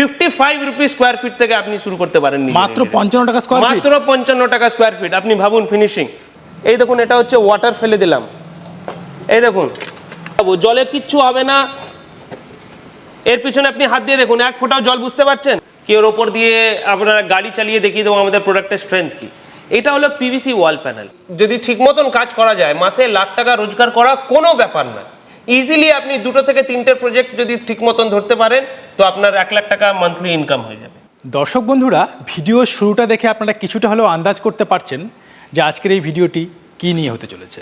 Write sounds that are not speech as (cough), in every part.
Fifty five rupees square feet থেকে আপনি শুরু করতে পারেন মাত্র। পঞ্চান্ন টাকা স্কোয়ার মাত্র পঞ্চান্ন টাকা স্কোয়ার ফিট আপনি ভাবুন ফিনিশিং এই দেখুন এটা হচ্ছে ওয়াটার ফেলে দিলাম। এই দেখুন। জলে কিচ্ছু হবে না। এর পিছনে আপনি হাত দিয়ে দেখুন এক ফোঁটাও জল বুঝতে পারছেন? কি ওর ওপর দিয়ে আপনারা গাড়ি চালিয়ে দেখিয়ে দেবো আমাদের প্রোডাক্টের স্ট্রেংথ কি? এটা হলো পিভিসি ওয়াল প্যানেল যদি ঠিক মতন কাজ করা যায় মাসে লাখ টাকা রোজগার করা কোনো ব্যাপার না ইজিলি আপনি দুটো থেকে তিনটে প্রজেক্ট যদি ঠিক মতন ধরতে পারেন, তো আপনার এক লাখ টাকা মান্থলি ইনকাম হয়ে যাবে। দর্শক বন্ধুরা ভিডিও শুরুটা দেখে আপনারা কিছুটা হলেও আন্দাজ করতে পারছেন যে আজকের এই ভিডিওটি কী নিয়ে হতে চলেছে।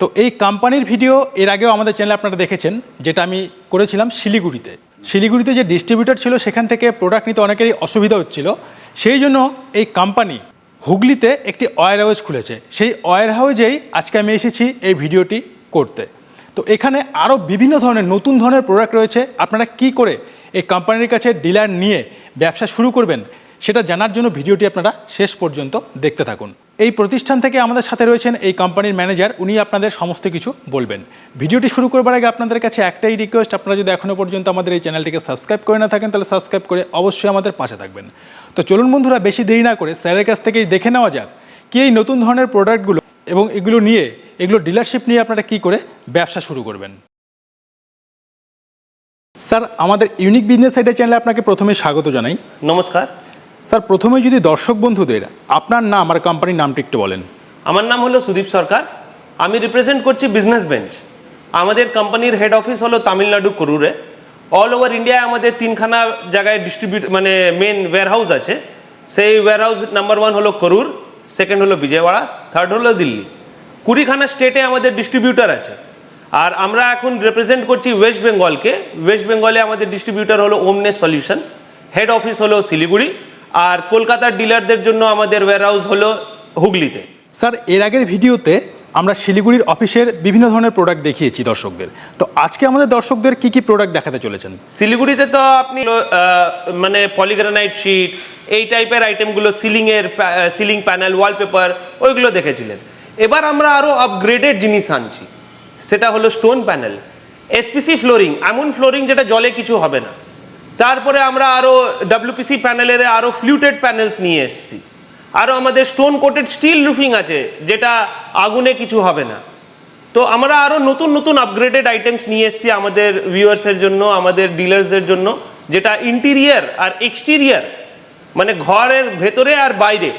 তো এই কোম্পানির ভিডিও এর আগেও আমাদের চ্যানেলে আপনারা দেখেছেন, যেটা আমি করেছিলাম শিলিগুড়িতে। শিলিগুড়িতে যে ডিস্ট্রিবিউটর ছিল, সেখান থেকে প্রোডাক্ট নিতে অনেকেরই অসুবিধা হচ্ছিল। সেই জন্য এই কোম্পানি হুগলিতে একটি ওয়ার হাউস খুলেছে। সেই ওয়ার হাউসেই আজকে আমি এসেছি এই ভিডিওটি করতে। তো এখানে আরও বিভিন্ন ধরনের নতুন ধরনের প্রোডাক্ট রয়েছে। আপনারা কি করে এই কোম্পানির কাছে ডিলার নিয়ে ব্যবসা শুরু করবেন, সেটা জানার জন্য ভিডিওটি আপনারা শেষ পর্যন্ত দেখতে থাকুন। এই প্রতিষ্ঠান থেকে আমাদের সাথে রয়েছেন এই কোম্পানির ম্যানেজার উনি আপনাদের সমস্ত কিছু বলবেন। ভিডিওটি শুরু করবার আগে আপনাদের কাছে একটাই রিকোয়েস্ট আপনারা যদি এখনও পর্যন্ত আমাদের এই চ্যানেলটিকে সাবস্ক্রাইব করে না থাকেন, তাহলে সাবস্ক্রাইব করে অবশ্যই আমাদের পাশে থাকবেন। তো চলুন বন্ধুরা, বেশি দেরি না করে স্যারের কাছ থেকেই দেখে নেওয়া যাক কি এই নতুন ধরনের প্রোডাক্টগুলো এবং এগুলো নিয়ে এগুলো ডিলারশিপ নিয়ে আপনারা কি করে ব্যবসা শুরু করবেন? স্যার আমাদের ইউনিক বিজনেস সাইডের চ্যানেলে আপনাকে প্রথমে স্বাগত জানাই। নমস্কার। স্যার প্রথমে যদি দর্শক বন্ধুদের আপনার নাম আর কোম্পানির নামটি একটু বলেন। আমার নাম হলো সুদীপ সরকার। আমি রিপ্রেজেন্ট করছি বিজনেস বেঞ্চ আমাদের কোম্পানির হেড অফিস হলো তামিলনাড়ু করুরে অল ওভার ইন্ডিয়ায় আমাদের তিনখানা জায়গায় ডিস্ট্রিবিউট মানে মেন ওয়্যারহাউস আছে। সেই ওয়্যারহাউস নাম্বার ওয়ান হলো করুর সেকেন্ড হলো বিজয়ওয়াড়া থার্ড হলো দিল্লি। কুড়িখানা স্টেটে আমাদের ডিস্ট্রিবিউটার আছে। আর আমরা এখন রিপ্রেজেন্ট করছি ওয়েস্ট বেঙ্গলকে ওয়েস্ট বেঙ্গলে আমাদের ডিস্ট্রিবিউটার হলো ওমনেস সলিউশন হেড অফিস হলো শিলিগুড়ি আর কলকাতার ডিলারদের জন্য আমাদের ওয়্যারহাউস হলো হুগলিতে। স্যার এর আগের ভিডিওতে আমরা শিলিগুড়ির অফিসের বিভিন্ন ধরনের প্রোডাক্ট দেখিয়েছি দর্শকদের। তো আজকে আমাদের দর্শকদের কি কি প্রোডাক্ট দেখাতে চলেছেন? শিলিগুড়িতে তো আপনি মানে পলিগ্রানাইট শিট এই টাইপের আইটেমগুলো সিলিংয়ের সিলিং প্যানেল ওয়ালপেপার ওইগুলো দেখেছিলেন। এবার আমরা আরও আপগ্রেডেড জিনিস আনছি। সেটা হলো স্টোন প্যানেল এসপিসি ফ্লোরিং এমন ফ্লোরিং যেটা জলে কিছু হবে না। তারপরে আমরা আরও ডাব্লিউপিসি প্যানেলের আরও ফ্লুটেড প্যানেলস নিয়ে এসেছি। আরও আমাদের স্টোন কোটেড স্টিল রুফিং আছে, যেটা আগুনে কিছু হবে না। তো আমরা আরও নতুন নতুন আপগ্রেডেড আইটেমস নিয়ে এসেছি আমাদের ভিউয়ার্সের জন্য, আমাদের ডিলার্সদের জন্য, যেটা ইন্টেরিয়ার আর এক্সটেরিয়ার মানে ঘরের ভেতরে আর বাইরে।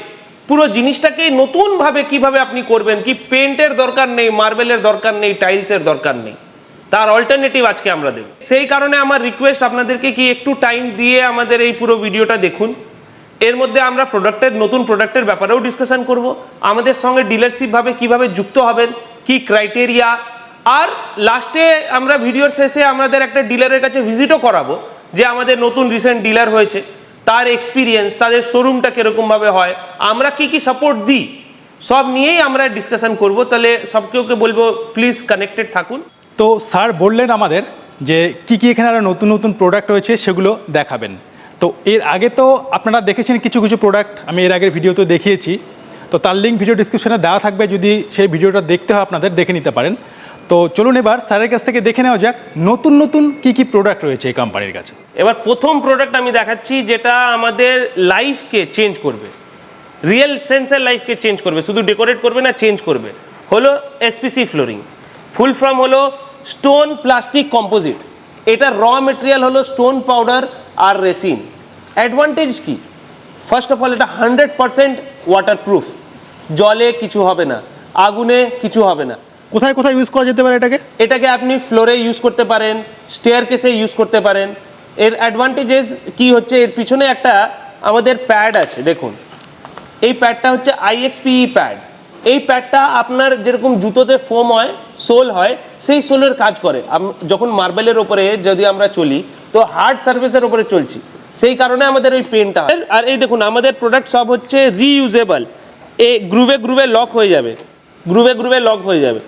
পুরো জিনিসটাকে নতুনভাবে কীভাবে আপনি করবেন, কি পেন্টের দরকার নেই, মার্বেলের দরকার নেই, টাইলসের দরকার নেই, তার অল্টারনেটিভ আজকে আমরা দেব। সেই কারণে আমার রিকোয়েস্ট আপনাদেরকে কি একটু টাইম দিয়ে আমাদের এই পুরো ভিডিওটা দেখুন। এর মধ্যে আমরা প্রোডাক্টের নতুন প্রোডাক্টের ব্যাপারেও ডিসকাশন করব। আমাদের সঙ্গে ডিলারশিপ ভাবে কীভাবে যুক্ত হবেন, কি ক্রাইটেরিয়া আর লাস্টে আমরা ভিডিওর শেষে আমাদের একটা ডিলারের কাছে ভিজিটও করাবো, যে আমাদের নতুন রিসেন্ট ডিলার হয়েছে। তার এক্সপিরিয়েন্স তাদের শোরুমটা কীরকমভাবে হয়, আমরা কি কি সাপোর্ট দিই, সব নিয়েই আমরা ডিসকাশন করব। তাহলে সব কেউকে বলব প্লিজ কানেক্টেড থাকুন। তো স্যার বললেন আমাদের যে কি কি এখানে আরও নতুন নতুন প্রোডাক্ট রয়েছে, সেগুলো দেখাবেন। তো এর আগে তো আপনারা দেখেছেন কিছু কিছু প্রোডাক্ট আমি এর আগের ভিডিওতে দেখিয়েছি। তো তার লিঙ্ক ভিডিও ডিসক্রিপশনে দেওয়া থাকবে, যদি সেই ভিডিওটা দেখতে হয় আপনাদের, দেখে নিতে পারেন। তো চলুন এবার স্যারের কাছ থেকে দেখে নেওয়া যাক, নতুন নতুন কি কি প্রোডাক্ট রয়েছে এই কোম্পানির কাছে। এবার প্রথম প্রোডাক্ট আমি দেখাচ্ছি যেটা আমাদের লাইফকে চেঞ্জ করবে। রিয়েল সেন্সের লাইফকে চেঞ্জ করবে। শুধু ডেকোরেট করবে না চেঞ্জ করবে। হলো এসপিসি ফ্লোরিং ফুল ফর্ম হলো স্টোন প্লাস্টিক কম্পোজিট এটা র মেটেরিয়াল হলো স্টোন পাউডার আর রেসিন অ্যাডভান্টেজ কি? ফার্স্ট অফ অল এটা হান্ড্রেড পারসেন্ট ওয়াটারপ্রুফ জলে কিছু হবে না, আগুনে কিছু হবে না। কোথায় কোথায় ইউজ করা যেতে পারে এটাকে? এটাকে আপনি ফ্লোরে ইউজ করতে পারেন স্টেয়ার কেসে ইউজ করতে পারেন। এর অ্যাডভান্টেজেস কি হচ্ছে? এর পিছনে একটা আমাদের প্যাড আছে, দেখুন। এই প্যাডটা হচ্ছে আইএক্সপিই প্যাড E এই প্যাডটা আপনার যেরকম জুতোতে ফোম হয়, সোল হয়, সেই সোলের কাজ করে। যখন মার্বেলের ওপরে যদি আমরা চলি, তো হার্ড সার্ফেসের ওপরে চলছি। সেই কারণে আমাদের ওই পেনটা আর এই দেখুন, আমাদের প্রোডাক্ট সব হচ্ছে রিইউজেবল এ গ্রুভে গ্রুভে লক হয়ে যাবে। গ্রুভে গ্রুভে লক হয়ে যাবে।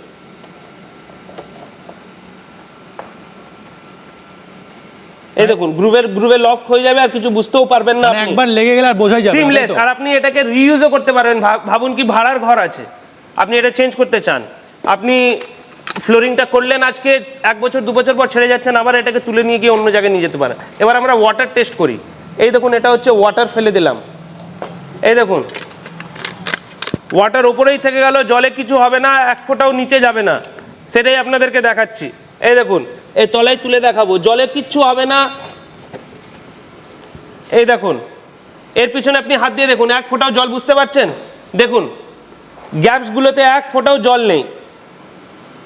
এই দেখুন গ্রুভের গ্রুভে লক হয়ে যাবে আর কিছু বুঝতেও পারবেন না মানে একবার লেগে গেলে আর বোঝাই যাবে সিমলেস আর আপনি এটাকে রিইউজও করতে পারবেন। ভাবুন কি ভাড়ার ঘর আছে। আপনি এটা চেঞ্জ করতে চান। আপনি ফ্লোরিংটা করলেন আজকে এক বছর দু বছর পর ছেড়ে যাচ্ছেন আবার এটাকে তুলে নিয়ে গিয়ে অন্য জায়গায় নিয়ে যেতে পারেন। এবার আমরা ওয়াটার টেস্ট করি। এই দেখুন এটা হচ্ছে ওয়াটার ফেলে দিলাম। এই দেখুন ওয়াটার ওপরেই থেকে গেল জলে কিছু হবে না এক ফোঁটাও নিচে যাবে না। সেটাই আপনাদেরকে দেখাচ্ছি। এই দেখুন এই তলায় তুলে দেখাবো জলে কিচ্ছু হবে না। এই দেখুন এর পিছনে আপনি হাত দিয়ে দেখুন এক ফোঁটাও জল বুঝতে পারছেন? দেখুন গ্যাপসগুলোতে এক ফোঁটাও জল নেই।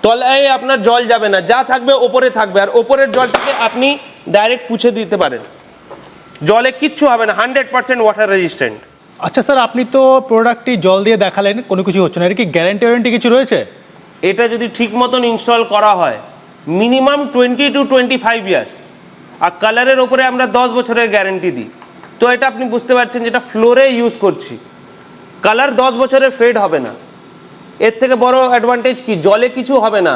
তলায় আপনার জল যাবে না যা থাকবে ওপরে থাকবে আর ওপরের জলটাকে আপনি ডাইরেক্ট পুছে দিতে পারেন। জলে কিচ্ছু হবে না হান্ড্রেড পার্সেন্ট ওয়াটার রেজিস্ট্যান্ট আচ্ছা স্যার আপনি তো প্রোডাক্টটি জল দিয়ে দেখালেন কোনো কিছু হচ্ছে না এর কি গ্যারান্টি ওয়ারেন্টি কিছু রয়েছে? এটা যদি ঠিক মতন ইনস্টল করা হয় minimum twenty two twenty five years আর কালারের ওপরে আমরা দশ বছরের গ্যারেন্টি দিই। তো এটা আপনি বুঝতে পারছেন যেটা ফ্লোরে ইউজ করছি। কালার দশ বছরের ফেড হবে না। এর থেকে বড় অ্যাডভান্টেজ কি? জলে কিছু হবে না।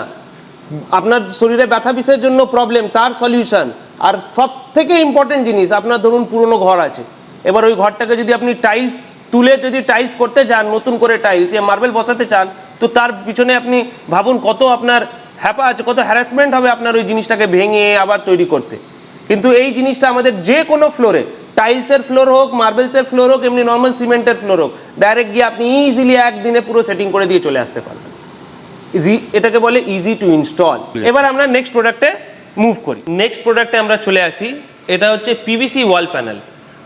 আপনার শরীরে ব্যথা বিষের জন্য প্রবলেম তার সলিউশন আর সব থেকে ইম্পর্টেন্ট জিনিস, আপনার ধরুন পুরনো ঘর আছে। এবার ওই ঘরটাকে যদি আপনি টাইলস তুলে যদি টাইলস করতে চান, নতুন করে টাইলস মার্বেল বসাতে চান, তো তার পিছনে আপনি ভাবুন কত আপনার হ্যাপা আছে কত হ্যারাসমেন্ট হবে আপনার ওই জিনিসটাকে ভেঙে আবার তৈরি করতে। কিন্তু এই জিনিসটা আমাদের যে কোনো ফ্লোরে টাইলসের ফ্লোর হোক মার্বেলসের ফ্লোর হোক এমনি নর্মাল সিমেন্টের ফ্লোর হোক ডাইরেক্ট গিয়ে আপনি ইজিলি একদিনে পুরো সেটিং করে দিয়ে চলে আসতে পারবেন। এটাকে বলে ইজি টু ইনস্টল এবার আমরা নেক্সট প্রোডাক্টে মুভ করি। নেক্সট প্রোডাক্টে আমরা চলে আসি। এটা হচ্ছে পিভিসি ওয়াল প্যানেল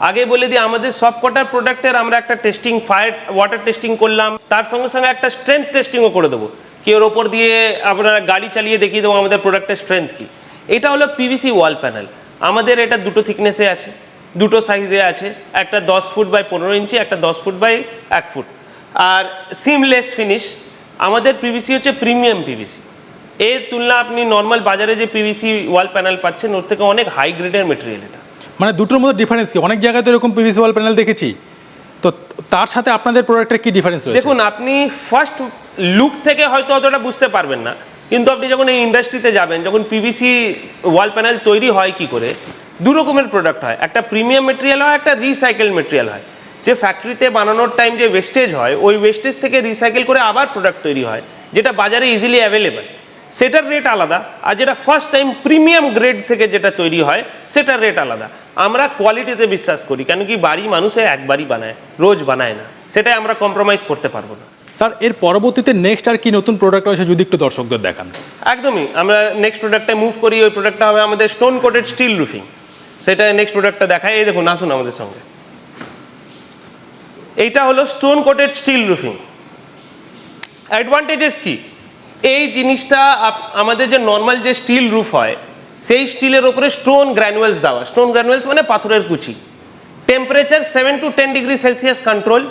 আগে বলে দিই আমাদের সব কটার প্রোডাক্টের আমরা একটা টেস্টিং ফায়ার ওয়াটার টেস্টিং করলাম। তার সঙ্গে সঙ্গে একটা স্ট্রেংথ টেস্টিংও করে দেবো। কি ওর ওপর দিয়ে আপনারা গাড়ি চালিয়ে দেখিয়ে দেবো আমাদের প্রোডাক্টের স্ট্রেংথ কি। এটা হলো পিভিসি ওয়াল প্যানেল আমাদের এটা দুটো থিকনেসে আছে, দুটো সাইজে আছে, একটা দশ ফুট বাই পনেরো ইঞ্চি একটা দশ ফুট বাই এক ফুট। আর সিমলেস ফিনিশ আমাদের পিভিসি হচ্ছে প্রিমিয়াম পিভিসি এর তুলনা আপনি নর্মাল বাজারে যে পিভিসি ওয়াল প্যানেল পাচ্ছেন, ওর থেকে অনেক হাই গ্রেডের মেটেরিয়াল এটা। মানে দুটোর মধ্যে ডিফারেন্স কি? অনেক জায়গায় তো এরকম পিভিসি ওয়াল প্যানেল দেখেছি। তো তার সাথে আপনাদের প্রোডাক্টের কি ডিফারেন্স দেখুন, আপনি ফার্স্ট লুক থেকে হয়তো অতটা বুঝতে পারবেন না। কিন্তু আপনি যখন এই ইন্ডাস্ট্রিতে যাবেন, যখন পিভিসি ওয়াল প্যানেল তৈরি হয় কি করে, দু রকমের প্রোডাক্ট হয়। একটা প্রিমিয়াম মেটেরিয়াল হয়, একটা রিসাইকেল মেটেরিয়াল হয়। যে ফ্যাক্টরিতে বানানোর টাইম যে ওয়েস্টেজ হয়, ওই ওয়েস্টেজ থেকে রিসাইকেল করে আবার প্রোডাক্ট তৈরি হয়, যেটা বাজারে ইজিলি অ্যাভেলেবেল সেটার রেট আলাদা, আর যেটা ফার্স্ট টাইম প্রিমিয়াম গ্রেড থেকে যেটা তৈরি হয়, সেটার রেট আলাদা। আমরা কোয়ালিটিতে বিশ্বাস করি কেন কি বাড়ি মানুষে একবারই বানায় রোজ বানায় না। সেটাই আমরা কম্প্রোমাইজ করতে পারব না। স্যার এর পরবর্তীতে নেক্সট আর কি নতুন প্রোডাক্ট রয়েছে যদি একটু দর্শকদের দেখান? একদমই। আমরা নেক্সট প্রোডাক্টে মুভ করি ওই প্রোডাক্টটা হবে আমাদের স্টোন কোটেড স্টিল রুফিং সেটা নেক্সট প্রোডাক্টটা দেখায়। এই দেখুন আসুন আমাদের সঙ্গে। এইটা হলো stone coated steel roofing advantages কি? এই জিনিসটা আমাদের যে নর্মাল যে স্টিল রুফ হয় সেই স্টিলের ওপরে স্টোন গ্র্যানুয়েলস দেওয়া। স্টোন গ্র্যানুয়েলস মানে পাথরের কুচি। Temperature seven two ten degree Celsius control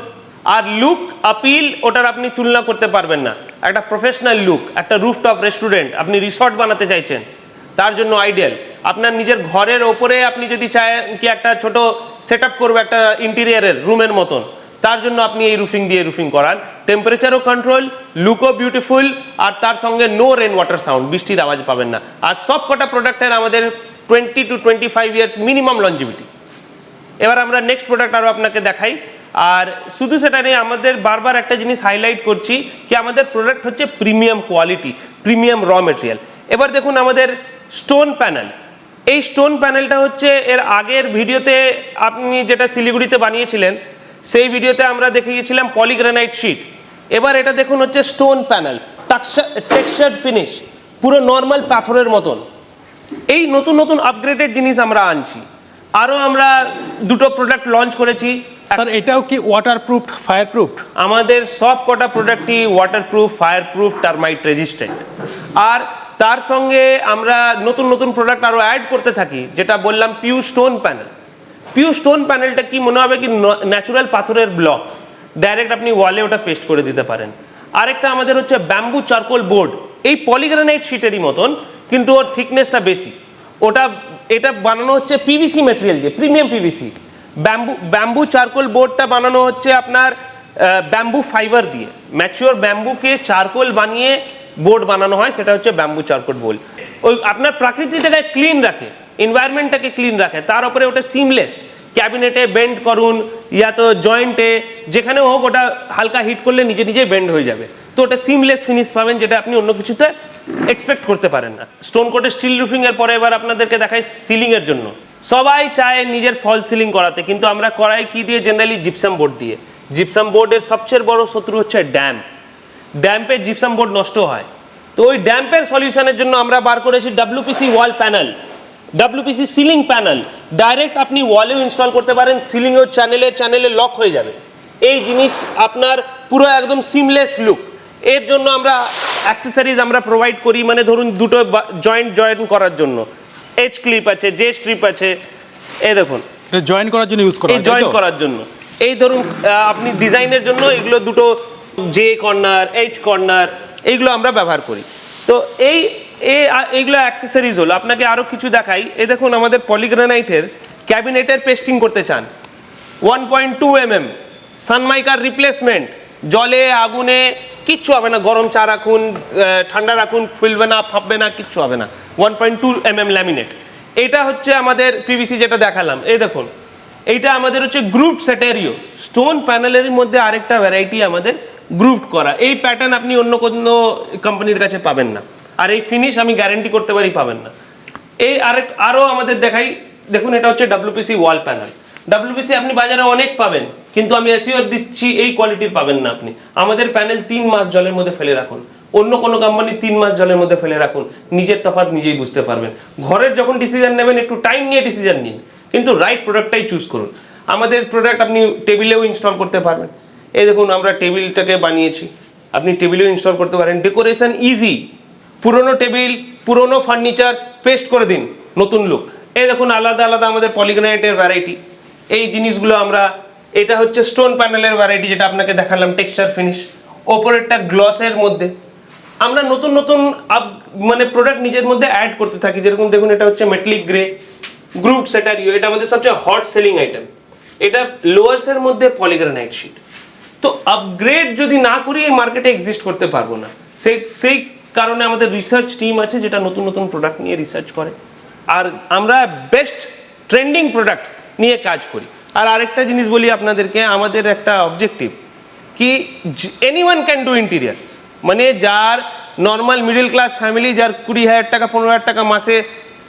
আর লুক আপিল ওটার আপনি তুলনা করতে পারবেন না। একটা প্রফেশনাল লুক একটা রুফটপ রেস্টুরেন্ট আপনি রিসর্ট বানাতে চাইছেন, তার জন্য আইডিয়াল আপনার নিজের ঘরের ওপরে আপনি যদি চায় কি একটা ছোট সেট আপ করবে একটা ইন্টেরিয়ারের রুমের মতন। তার জন্য আপনি এই রুফিং দিয়ে রুফিং করান। টেম্পারেচারও কন্ট্রোল লুকও বিউটিফুল আর তার সঙ্গে নো রেন ওয়াটার সাউন্ড বৃষ্টির আওয়াজ পাবেন না। আর সব কটা প্রোডাক্টের আমাদের twenty two twenty five years minimum longevity এবার আমরা নেক্সট প্রোডাক্ট আরও আপনাকে দেখাই। আর শুধু সেটা নেই, আমাদের বারবার একটা জিনিস হাইলাইট করছি কি আমাদের প্রোডাক্ট হচ্ছে premium quality premium raw material এবার দেখুন আমাদের স্টোন প্যানেল এই স্টোন প্যানেলটা হচ্ছে এর আগের ভিডিওতে আপনি যেটা শিলিগুড়িতে বানিয়েছিলেন সেই ভিডিওতে আমরা দেখে গিয়েছিলাম পলিগ্রানাইট শিট। এবার এটা দেখুন হচ্ছে স্টোন প্যানেল টেক্সচার্ড ফিনিশ পুরো নর্মাল পাথরের মতন। এই নতুন নতুন আপগ্রেডেড জিনিস আমরা আনছি। আরও আমরা দুটো প্রোডাক্ট লঞ্চ করেছি। স্যার এটাও কি ওয়াটার প্রুফ ফায়ার প্রুফ আমাদের সব কটা প্রোডাক্টই waterproof fire proof termite resistant আর তার সঙ্গে আমরা নতুন নতুন প্রোডাক্ট আরও অ্যাড করতে থাকি যেটা বললাম PU stone panel PU stone প্যানেলটা কি মনে হবে কি ন্যাচুরাল পাথরের ব্লক ডাইরেক্ট আপনি ওয়ালে ওটা পেস্ট করে দিতে পারেন। আরেকটা আমাদের হচ্ছে ব্যাম্বু চারকোল বোর্ড এই পলিগ্রানাইট শিটেরই মতন, কিন্তু ওর থিকনেসটা বেশি। ওটা, এটা বানানো হচ্ছে পিভিসি মেটেরিয়াল দিয়ে premium PVC bamboo bamboo charcoal বোর্ডটা বানানো হচ্ছে আপনার ব্যাম্বু ফাইবার দিয়ে। ম্যাচিওর ব্যাম্বুকে চারকোল বানিয়ে বোর্ড বানানো হয়, সেটা হচ্ছে ব্যাম্বু চারকোল বোর্ড ওই আপনার প্রাকৃতিটাকে ক্লিন রাখে এনভায়রনমেন্টটাকে ক্লিন রাখে, তার উপরে ওটা সিমলেস ক্যাবিনেটে বেন্ড করুন, ইয়া তো জয়েন্টে যেখানে হোক ওটা হালকা হিট করলে নিজে নিজে বেন্ড হয়ে যাবে। তো ওটা সিমলেস ফিনিশ পাবেন, যেটা আপনি অন্য কিছুতে এক্সপেক্ট করতে পারেন না। স্টোন কোটের স্টিল রুফিং এর পরে এবার আপনাদেরকে দেখাই সিলিং এর জন্য। সবাই চায় নিজের ফল সিলিং করাতে, কিন্তু আমরা করাই কি দিয়ে জেনারেলি জিপসাম বোর্ড দিয়ে। জিপসাম বোর্ডের সবচেয়ে বড় শত্রু হচ্ছে ড্যাম্প ড্যাম্পে জিপসাম বোর্ড নষ্ট হয়। তো ওই ড্যাম্পের সলিউশনের জন্য আমরা বার করেছি WPC wall panel WPC ceiling panel direct আপনি ওয়ালেও ইনস্টল করতে পারেন সিলিংও চ্যানেলে চ্যানেলে লক হয়ে যাবে। এই জিনিস আপনার পুরো একদম সিমলেস লুক এর জন্য আমরা অ্যাক্সেসরিজ আমরা প্রোভাইড করি মানে ধরুন দুটো জয়েন্ট জয়েন করার জন্য। এইচ ক্লিপ আছে জে স্ট্রিপ আছে এই দেখুন। জয়েন করার জন্য ইউজ করা এই জয়েন করার জন্য। এই ধরুন আপনি ডিজাইনের জন্য এগুলো দুটো জে কর্নার এইচ কর্নার এইগুলো আমরা ব্যবহার করি। তো এই এইগুলো অ্যাক্সেসরিজ হলো। আপনাকে আরও কিছু দেখাই। এ দেখুন, আমাদের পলিগ্রানাইটের ক্যাবিনেটের পেস্টিং করতে চান। One point two M M সানমাইকার রিপ্লেসমেন্ট জলে, আগুনে কিচ্ছু হবে না। গরম চা রাখুন ঠান্ডা রাখুন, ফুলবে না, ফাঁপবে না, কিচ্ছু হবে না। One point two M M laminate এটা হচ্ছে আমাদের পিভিসি যেটা দেখালাম। এই দেখুন, এইটা আমাদের হচ্ছে গ্রুপ সেটেরিও স্টোন প্যানেলের মধ্যে আরেকটা ভ্যারাইটি আমাদের গ্রুপ করা। এই প্যাটার্ন আপনি অন্য কোনো কোম্পানির কাছে পাবেন না। আর এই ফিনিশ আমি গ্যারেন্টি করতে পারি পাবেন না। এই আরেক আরও আমাদের দেখাই। দেখুন, এটা হচ্ছে ডাব্লিউপিসি ওয়াল প্যানেল ডাব্লিউপিসি আপনি বাজারে অনেক পাবেন, কিন্তু আমি এসিওর দিচ্ছি এই কোয়ালিটির পাবেন না আপনি। আমাদের প্যানেল তিন মাস জলের মধ্যে ফেলে রাখুন। অন্য কোনো কোম্পানি তিন মাস জলের মধ্যে ফেলে রাখুন। নিজের তফাৎ নিজেই বুঝতে পারবেন। ঘরের যখন ডিসিশন নেবেন, একটু টাইম নিয়ে ডিসিশন নিন। কিন্তু রাইট প্রোডাক্টটাই চুজ করুন। আমাদের প্রোডাক্ট আপনি টেবিলেও ইনস্টল করতে পারবেন। এই দেখুন, আমরা টেবিলটাকে বানিয়েছি। আপনি টেবিলেও ইনস্টল করতে পারেন। ডেকোরেশন ইজি পুরনো টেবিল, পুরনো ফার্নিচার পেস্ট করে দিন। নতুন লুক এই দেখুন, আলাদা আলাদা আমাদের পলিগ্রানাইটের ভ্যারাইটি এই জিনিসগুলো আমরা, এটা হচ্ছে স্টোন প্যানেলের ভ্যারাইটি যেটা আপনাকে দেখালাম টেক্সচার ফিনিশ ওপরেরটা গ্লসের মধ্যে। আমরা নতুন নতুন আপ মানে প্রোডাক্ট নিজের মধ্যে অ্যাড করতে থাকি। যেরকম দেখুন, এটা হচ্ছে মেটলিক গ্রে গ্রুপ সেটারিও এটা আমাদের সবচেয়ে হট সেলিং আইটেম এটা লোয়ার্সের মধ্যে পলিগ্রানাইট শিট তো আপগ্রেড যদি না করি এই মার্কেটে এক্সিস্ট করতে পারব না। সেই সেই কারণে আমাদের রিসার্চ টিম আছে যেটা নতুন নতুন প্রোডাক্ট নিয়ে রিসার্চ করে। আর আমরা বেস্ট ট্রেন্ডিং প্রোডাক্টস নিয়ে কাজ করি। আর আরেকটা জিনিস বলি আপনাদেরকে, আমাদের একটা অবজেক্টিভ কি any one can do interiors মানে যার নর্মাল মিডল ক্লাস ফ্যামিলি যার কুড়ি হাজার টাকা, পনেরো হাজার টাকা মাসে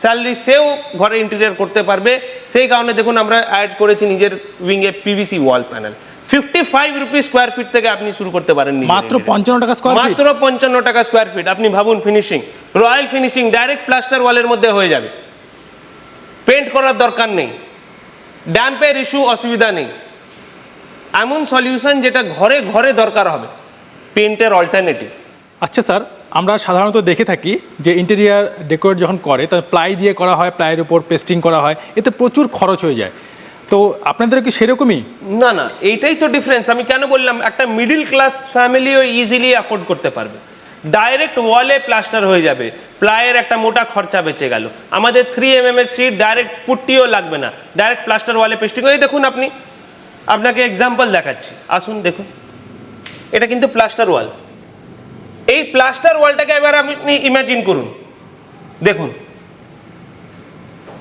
স্যালারি সেও ঘরে ইন্টেরিয়ার করতে পারবে। সেই কারণে দেখুন আমরা অ্যাড করেছি নিজের উইংয়ে PVC wall panel fifty five rupees square feet থেকে আপনি শুরু করতে পারেন মাত্র। পঞ্চান্ন টাকা স্কোয়ার ফিট মাত্র পঞ্চান্ন টাকা স্কোয়ার ফিট আপনি ভাবুন finishing royal finishing direct plaster ওয়ালের মধ্যে হয়ে যাবে। পেন্ট করার দরকার নেই। ড্যাম্পের ইস্যু অসুবিধা নেই। এমন সলিউশন যেটা ঘরে ঘরে দরকার হবে। পেন্টের অল্টারনেটিভ আচ্ছা স্যার আমরা সাধারণত দেখে থাকি যে ইন্টেরিয়ার ডেকোরেট যখন করে তা প্লাই দিয়ে করা হয় প্লাইয়ের উপর পেস্টিং করা হয় এতে প্রচুর খরচ হয়ে যায়। তো আপনাদের কি সেরকমই? না না, এইটাই তো ডিফারেন্স আমি কেন বললাম, একটা মিডিল ক্লাস ফ্যামিলিও ইজিলি অ্যাফোর্ড করতে পারবে। ডাইরেক্ট ওয়ালে প্লাস্টার হয়ে যাবে, প্লাইয়ের একটা মোটা খরচা বেঁচে গেল। আমাদের থ্রি এম এম এর সিট ডাইরেক্ট পুট্টিও লাগবে না। ডাইরেক্ট প্লাস্টার ওয়ালে পেস্টিং এই দেখুন আপনি, আপনাকে এক্সাম্পল দেখাচ্ছি। আসুন, দেখুন। এটা কিন্তু প্লাস্টার ওয়াল এই প্লাস্টার ওয়ালটাকে এবার আপনি ইমাজিন করুন। দেখুন।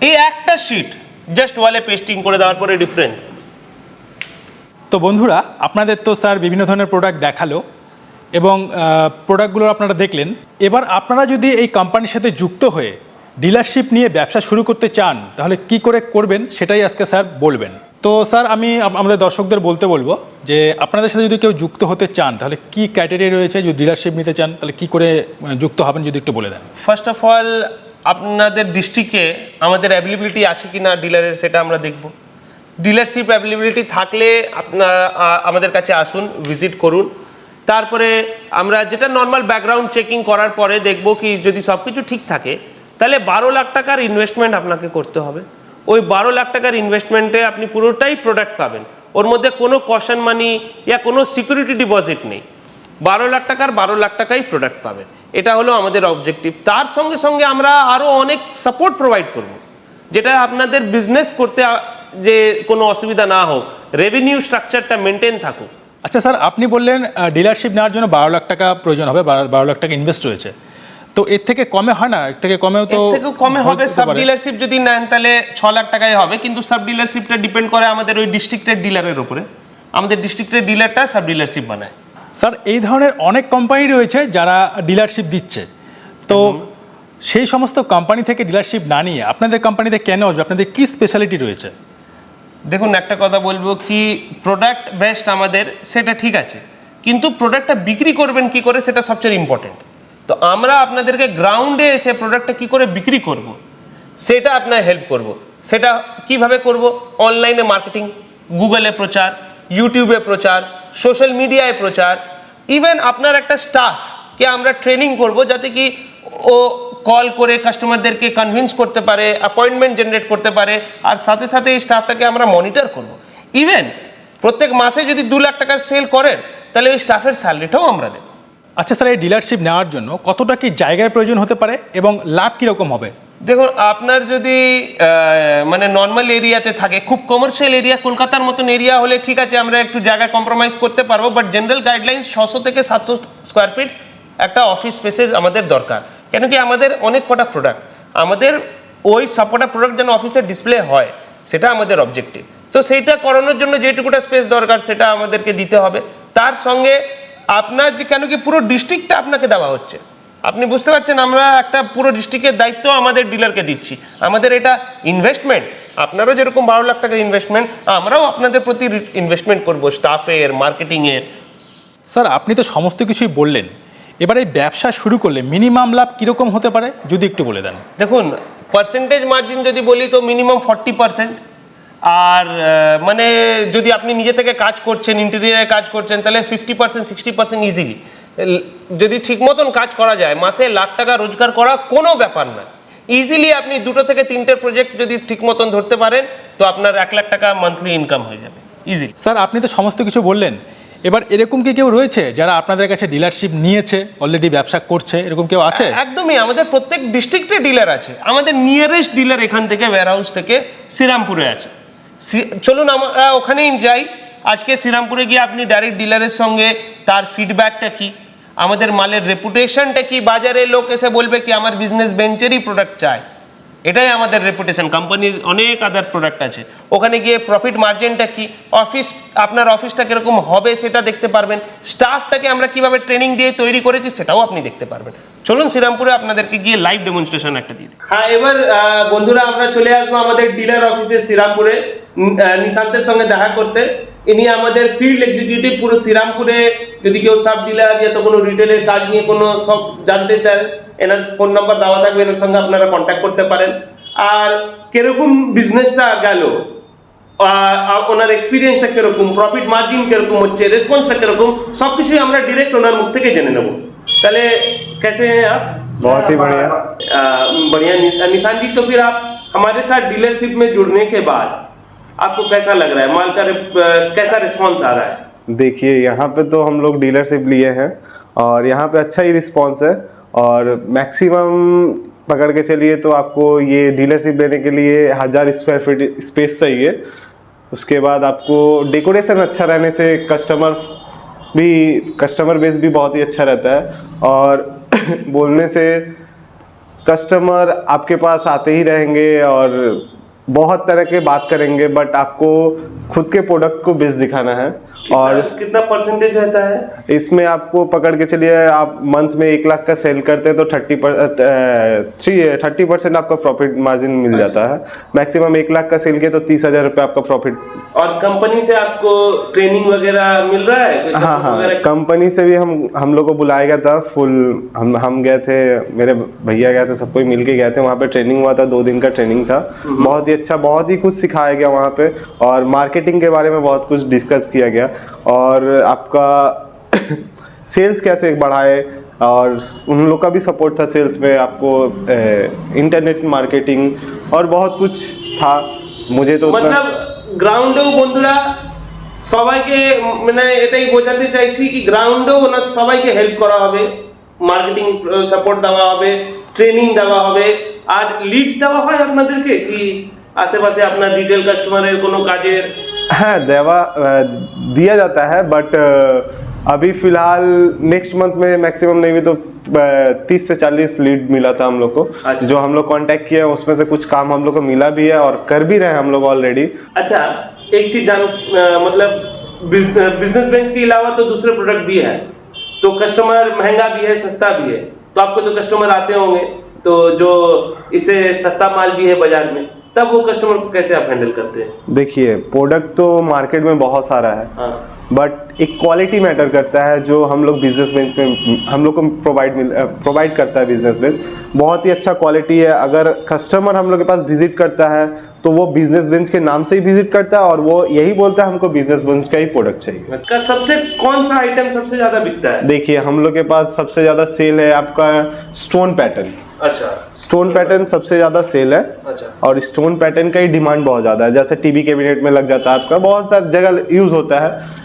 এই একটা শিট জাস্ট ওয়ালে পেস্টিং করে দেওয়ার পরে ডিফারেন্স তো বন্ধুরা আপনাদের তো স্যার বিভিন্ন ধরনের প্রোডাক্ট দেখাল এবং প্রোডাক্টগুলো আপনারা দেখলেন। এবার আপনারা যদি এই কোম্পানির সাথে যুক্ত হয়ে ডিলারশিপ নিয়ে ব্যবসা শুরু করতে চান তাহলে কি করে করবেন সেটাই আজকে স্যার বলবেন। তো স্যার আমি আমাদের দর্শকদের বলতে বলব যে আপনাদের সাথে যদি কেউ যুক্ত হতে চান তাহলে কি ক্রাইটেরিয়া রয়েছে? যদি ডিলারশিপ নিতে চান তাহলে কি করে যুক্ত হবেন যদি একটু বলে দেন। ফার্স্ট অফ অল আপনাদের ডিস্ট্রিক্টে আমাদের অ্যাভেলেবিলিটি আছে কি না ডিলারের সেটা আমরা দেখব। ডিলারশিপ অ্যাভেলেবিলিটি থাকলে আপনারা আমাদের কাছে আসুন ভিজিট করুন। তারপরে আমরা যেটা নর্মাল ব্যাকগ্রাউন্ড চেকিং করার পরে দেখব কি যদি সব কিছু ঠিক থাকে, তাহলে বারো লাখ টাকার ইনভেস্টমেন্ট আপনাকে করতে হবে। ওই বারো লাখ টাকার ইনভেস্টমেন্টে আপনি পুরোটাই প্রোডাক্ট পাবেন। ওর মধ্যে কোনো কশন মানি ইয়া কোনো সিকিউরিটি ডিপোজিট নেই। বারো লাখ টাকার বারো লাখ টাকাই প্রোডাক্ট পাবেন। এটা হলো আমাদের অবজেক্টিভ তার সঙ্গে সঙ্গে আমরা আরও অনেক সাপোর্ট প্রোভাইড করব। যেটা আপনাদের বিজনেস করতে যে কোনো অসুবিধা না হোক রেভিনিউ স্ট্রাকচারটা মেনটেন থাকুক। আচ্ছা স্যার আপনি বললেন ডিলারশিপ নেওয়ার জন্য বারো লাখ টাকা প্রয়োজন হবে বারো লাখ টাকা ইনভেস্ট রয়েছে। তো এর থেকে কমে হয় না? এর থেকে কমেও তো কমে হবে। সাব ডিলারশিপ যদি নেন তাহলে ছ লাখ টাকায় হবে। কিন্তু সাব ডিলারশিপটা ডিপেন্ড করে আমাদের ওই ডিস্ট্রিক্টের ডিলারের উপরে। আমাদের ডিস্ট্রিক্টের ডিলারটা সাব ডিলারশিপ বানায়। স্যার এই ধরনের অনেক কোম্পানি রয়েছে যারা ডিলারশিপ দিচ্ছে। তো সেই সমস্ত কোম্পানি থেকে ডিলারশিপ না নিয়ে আপনাদের কোম্পানিতে কেন আসবে? আপনাদের কি স্পেশালিটি রয়েছে? দেখুন একটা কথা বলব কি প্রোডাক্ট বেস্ট আমাদের সেটা ঠিক আছে। কিন্তু প্রোডাক্টটা বিক্রি করবেন কি করে সেটা সবচেয়ে ইম্পর্টেন্ট তো আমরা আপনাদেরকে গ্রাউন্ডে এসে প্রোডাক্টটা কি করে বিক্রি করব সেটা আপনার হেল্প করব। সেটা কীভাবে করব? অনলাইনে মার্কেটিং গুগলে প্রচার ইউটিউবে প্রচার সোশ্যাল মিডিয়ায় প্রচার ইভেন আপনার একটা স্টাফকে আমরা ট্রেনিং করব যাতে কি ও কল করে কাস্টমারদেরকে কনভিন্স করতে পারে অ্যাপয়েন্টমেন্ট জেনারেট করতে পারে, আর সাথে সাথে এই স্টাফটাকে আমরা মনিটর করব। ইভেন প্রত্যেক মাসে যদি দু লাখ টাকার সেল করেন, তাহলে ওই স্টাফের স্যালারিটাও আমরা দেবো। আচ্ছা স্যার এই ডিলারশিপ নেওয়ার জন্য কতটা কি জায়গার প্রয়োজন হতে পারে এবং লাভ কীরকম হবে? দেখুন, আপনার যদি মানে নর্মাল এরিয়াতে থাকে, খুব কমার্শিয়াল এরিয়া কলকাতার মতন এরিয়া হলে ঠিক আছে, আমরা একটু জায়গা কম্প্রোমাইজ করতে পারব বাট জেনারেল গাইডলাইন ছশো থেকে সাতশো স্কোয়ার ফিট একটা অফিস স্পেসের আমাদের দরকার। কেন কি আমাদের অনেক কটা প্রোডাক্ট আমাদের ওই সবকটা প্রোডাক্ট যেন অফিসে ডিসপ্লে হয়, সেটা আমাদের অবজেক্টিভ তো সেইটা করানোর জন্য যেটুকুটা স্পেস দরকার, সেটা আমাদেরকে দিতে হবে। তার সঙ্গে আপনার যে, কেন কি পুরো ডিস্ট্রিক্টটা আপনাকে দেওয়া হচ্ছে। আপনি বুঝতে পারছেন আমরা একটা পুরো ডিস্ট্রিক্টের দায়িত্ব আমাদের ডিলারকে দিচ্ছি। আমাদের এটা ইনভেস্টমেন্ট আপনারও যেরকম বারো লাখ টাকার ইনভেস্টমেন্ট আমরাও আপনাদের প্রতি ইনভেস্টমেন্ট করব স্টাফের মার্কেটিংয়ের স্যার আপনি তো সমস্ত কিছুই বললেন। এবার এই ব্যবসা শুরু করলে মিনিমাম লাভ কীরকম হতে পারে? যদি একটু বলে দেন। দেখুন পার্সেন্টেজ মার্জিন যদি বলি তো মিনিমাম ফর্টি পার্সেন্ট আর মানে যদি আপনি নিজে থেকে কাজ করছেন ইন্টেরিয়ারে কাজ করছেন তাহলে fifty percent sixty percent easily যদি ঠিক মতন কাজ করা যায় মাসে লাখ টাকা রোজগার করা কোনো ব্যাপার না। ইজিলি আপনি দুটো থেকে তিনটে প্রজেক্ট যদি ঠিক মতন ধরতে পারেন তো আপনার এক লাখ টাকা মান্থলি ইনকাম হয়ে যাবে। ইজিলি স্যার আপনি তো সমস্ত কিছু বললেন। এবার এরকম কি কেউ রয়েছে যারা আপনাদের কাছে ডিলারশিপ নিয়েছে অলরেডি ব্যবসা করছে? এরকম কেউ আছে? একদমই। আমাদের প্রত্যেক ডিস্ট্রিক্টে ডিলার আছে। আমাদের নিয়ারেস্ট ডিলার এখান থেকে ওয়্যারহাউস থেকে শ্রীরামপুরে আছে। চলুন আমরা ওখানেই যাই। আজকে শ্রীরামপুরে গিয়ে আপনি ডাইরেক্ট ডিলারের সঙ্গে তার ফিডব্যাকটা কি? আমাদের মালের রেপুটেশনটা কি? বাজারে লোক এসে বলবে কি, আমার বিজনেস বেঞ্চেরই প্রোডাক্ট চায় এটাই আমাদের রেপুটেশন কোম্পানির অনেক আদার প্রোডাক্ট আছে। ওখানে গিয়ে প্রফিট মার্জিনটা কি? অফিস আপনার অফিসটা কীরকম হবে সেটা দেখতে পারবেন। স্টাফটাকে আমরা কীভাবে ট্রেনিং দিয়ে তৈরি করেছি সেটাও আপনি দেখতে পারবেন। চলুন শ্রীরামপুরে আপনাদেরকে গিয়ে লাইভ ডেমনস্ট্রেশন একটা দিই। হ্যাঁ এবার বন্ধুরা, আমরা চলে আসব আমাদের ডিলার অফিসে শ্রীরামপুরে নিশান্তের সঙ্গে দেখা করতে। ইনি আমাদের ফিল্ড এক্সিকিউটিভ পুরো শ্রীরামপুরে যদি কেউ সাব ডিলার ইয়া তো কোনো রিটেলের কাজ নিয়ে কোনো সব জানতে চান এনার ফোন নাম্বার দেওয়া থাকবে এনার সঙ্গে আপনারা কন্ট্যাক্ট করতে পারেন আর কিরকম বিজনেসটা গেল আহ, আর ওনার এক্সপিরিয়েন্সটা কিরকম প্রফিট মার্জিন কিরকম হচ্ছে রেসপন্সটা কিরকম সবকিছুই আমরা ডিরেক্ট ওনার মুখ থেকে জেনে নেব তাহলে कैसे हैं आप बहुत ही बढ़िया आ, बढ़िया नि- निशान जी तो फिर आप हमारे साथ डीलरशिप में जुड़ने के बाद आपको कैसा लग रहा है? माल का कैसा रिस्पॉन्स आ रहा है? देखिए, यहाँ पे तो हम लोग डीलरशिप लिए हैं और यहाँ पे अच्छा ही रिस्पॉन्स है और मैक्सिमम पकड़ के चलिए तो आपको ये डीलरशिप लेने के लिए हज़ार स्क्वायर फीट स्पेस चाहिए। उसके बाद आपको डेकोरेशन अच्छा रहने से कस्टमर भी कस्टमर बेस भी बहुत ही अच्छा रहता है और (coughs) बोलने से कस्टमर आपके पास आते ही रहेंगे और बहुत तरह के बात करेंगे बट आपको खुद के प्रोडक्ट को बेस दिखाना है। और कितना परसेंटेज रहता है? इसमें आपको पकड़ के चलिए आप मंथ में एक लाख का सेल करते हैं तो थर्टी पर थ्री थर्टी परसेंट आपका प्रॉफिट मार्जिन मिल अच्छा। जाता है। मैक्सिमम एक लाख का सेल किया तो तीस हज़ार रुपये आपका प्रॉफिट और कंपनी से आपको ट्रेनिंग वगैरह मिल रहा है? हाँ हाँ। कंपनी से भी हम हम लोग को बुलाया गया था फुल हम हम गए थे मेरे भैया गए थे सबको मिल के गए थे वहाँ पे ट्रेनिंग हुआ था दो दिन का ट्रेनिंग था। बहुत ही अच्छा बहुत ही कुछ सिखाया गया वहाँ पे और मार्केटिंग के बारे में बहुत कुछ डिस्कस किया गया। और आपका सेल्स कैसे बढ़ाए और उन लोग का भी सपोर्ट था सेल्स में आपको इंटरनेट मार्केटिंग और बहुत कुछ था मुझे तो उतना मतलब গ্রাউন্ডেও বন্ধুরা সবাইকে মানে এটাই বোঝাতে চাইছি কি গ্রাউন্ডেও ওনার সবাইকে হেল্প করা হবে মার্কেটিং সাপোর্ট দেওয়া হবে ট্রেনিং দেওয়া হবে আর লিডস দেওয়া হয় আপনাদেরকে কি আশেপাশে আপনার রিটেল কাস্টমারের কোনো কাজের हाँ देवा अ, दिया जाता है बट अभी फिलहाल नेक्स्ट मंथ में मैक्सिमम नहीं भी तो तीस से चालीस लीड मिला था हम लोग को अच्छा। जो हम लोग कांटेक्ट किए हैं, उसमें से कुछ काम हम लोग को मिला भी है और कर भी रहे हैं हम लोग ऑलरेडी अच्छा एक चीज जान अ, मतलब बिजनेस बेंच के अलावा तो दूसरे प्रोडक्ट भी है तो कस्टमर महंगा भी है सस्ता भी है तो आपको तो कस्टमर आते होंगे तो जो इससे सस्ता माल भी है बाजार में तब वो कस्टमर को कैसे आप हैंडल करते हैं? देखिए प्रोडक्ट तो मार्केट में बहुत सारा है हाँ। बट एक क्वालिटी मैटर करता है जो हम लोग बिज़नेस बेंच में हम लोग को प्रोवाइड मिल प्रोवाइड करता है बिज़नेस बेंच बहुत ही अच्छा क्वालिटी है। अगर कस्टमर हम लोग के पास विज़िट करता है तो वो बिज़नेस बेंच के नाम से ही विज़िट करता है और वो यही बोलता है हमको बिज़नेस बेंच का ही प्रोडक्ट चाहिए। का सबसे कौन सा आइटम सबसे ज़्यादा बिकता है? देखिए हम लोग के पास सबसे ज़्यादा सेल है आपका स्टोन पैटर्न अच्छा। स्टोन पैटर्न सबसे ज़्यादा सेल है। अच्छा। और स्टोन पैटर्न का ही डिमांड बहुत ज़्यादा है। जैसे टीवी कैबिनेट में लग जाता है आपका बहुत सारी जगह यूज़ होता है।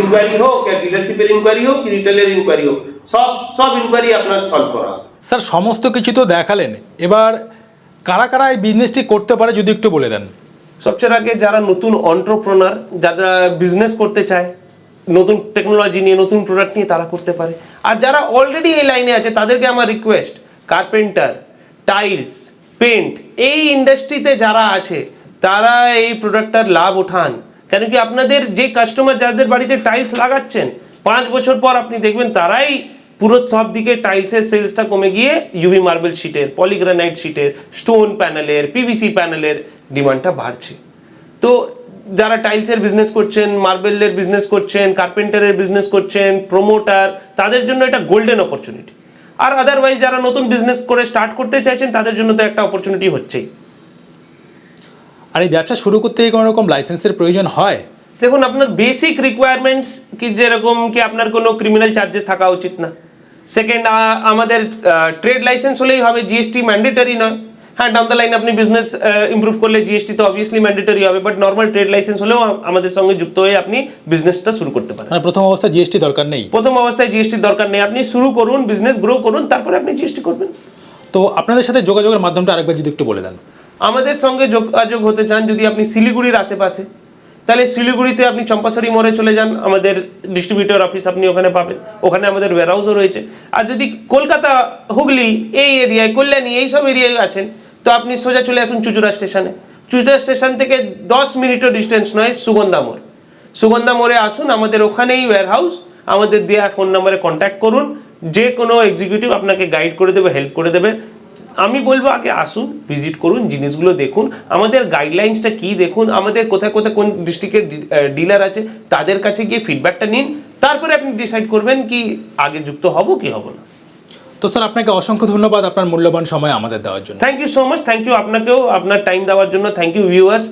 ইনকোয়ারি হোক ডিলারশিপের ইনকোয়ারি হোক কি রিটেলের ইনকোয়ারি হোক সব সব ইনকোয়ারি আপনার সলভ করা স্যার সমস্ত কিছু তো দেখালেন। এবার কারা কারা এই বিজনেসটি করতে পারে যদি একটু বলে দেন? সবচেয়ে আগে যারা নতুন অন্টারপ্রনার যারা বিজনেস করতে চায় নতুন টেকনোলজি নিয়ে নতুন প্রোডাক্ট নিয়ে তারা করতে পারে। আর যারা অলরেডি এই লাইনে আছে তাদেরকে আমার রিকোয়েস্ট কার্পেন্টার টাইলস পেন্ট এই ইন্ডাস্ট্রিতে যারা আছে তারা এই প্রোডাক্টটার লাভ ওঠান। কেন কি আপনাদের যে কাস্টমার যাদের বাড়িতে টাইলস লাগাচ্ছেন, পাঁচ বছর পর আপনি দেখবেন তারাই পুরো সব দিকে টাইলসের সেলসটা কমে গিয়ে ইউভি মার্বেল শিটের পলিগ্রানাইট শিটের স্টোন প্যানেলের পিভিসি প্যানেলের ডিমান্ডটা বাড়ছে। তো যারা টাইলসের বিজনেস করছেন মার্বেলের বিজনেস করছেন কার্পেন্টারের বিজনেস করছেন প্রোমোটার তাদের জন্য এটা গোল্ডেন অপরচুনিটি আর আদারওয়াইজ যারা নতুন বিজনেস করে স্টার্ট করতে চাইছেন, তাদের জন্য তো একটা অপরচুনিটি হচ্ছেই। আর এই ব্যবসা শুরু করতে কোনো রকম লাইসেন্সের প্রয়োজন হয়? দেখুন আপনার বেসিক রিকোয়ারমেন্টস কি যেরকম কি আপনার কোনো ক্রিমিনাল চার্জেস থাকা উচিত না। সেকেন্ড আমাদের ট্রেড লাইসেন্স হলেই হবে জিএসটি ম্যান্ডেটরি নয়। হ্যাঁ ডাউন দ্য লাইন আপনি বিজনেস ইম্প্রুভ করলে জিএসটি তো অবভিয়াসলি ম্যান্ডেটরি হবে বাট নর্মাল ট্রেড লাইসেন্স হলেও আমাদের সঙ্গে যুক্ত হয়ে আপনি বিজনেসটা শুরু করতে পারেন। মানে প্রথম অবস্থায় জিএসটি দরকার নেই? প্রথম অবস্থায় জিএসটির দরকার নেই। আপনি শুরু করুন বিজনেস গ্রো করুন তারপরে আপনি জিএসটি করবেন। তো আপনাদের সাথে যোগাযোগের মাধ্যমটা আরেকবার যদি একটু বলে দেন। আমাদের সঙ্গে যোগাযোগ হতে চান যদি আপনি শিলিগুড়ির আশেপাশে, তাহলে শিলিগুড়িতে আপনি চম্পাসরি মোড়ে চলে যান, আমাদের ডিস্ট্রিবিউটর অফিস আপনি ওখানে পাবেন, ওখানে আমাদের ওয়ারহাউসও রয়েছে। আর যদি কলকাতা, হুগলি এই এরিয়ায় কল্যাণী এই সব এরিয়ায় আছেন, তো আপনি সোজা চলে আসুন চুচুড়া স্টেশনে। চুচুড়া স্টেশন থেকে দশ মিনিটও ডিস্টেন্স নয়, সুগন্ধা মোড়। সুগন্ধা মোড়ে আসুন, আমাদের ওখানেই ওয়ারহাউস আমাদের দেওয়া ফোন নাম্বারে কন্ট্যাক্ট করুন, যে কোনো এক্সিকিউটিভ আপনাকে গাইড করে দেবে হেল্প করে দেবে। আমি বলব আগে আসুন ভিজিট করুন জিনিসগুলো দেখুন। আমাদের গাইডলাইন্সটা কি দেখুন? আমাদের কোথায় কোথায় কোন ডিস্ট্রিক্টের ডিলার আছে তাদের কাছে গিয়ে ফিডব্যাকটা নিন। তারপরে আপনি ডিসাইড করবেন কি আগে যুক্ত হব কি হব না। তো স্যার আপনাকে অসংখ্য ধন্যবাদ আপনার মূল্যবান সময় আমাদের দেওয়ার জন্য। Thank you so much thank you আপনাকেও আপনার টাইম দেওয়ার জন্য থ্যাংক ইউ ভিউয়ার্স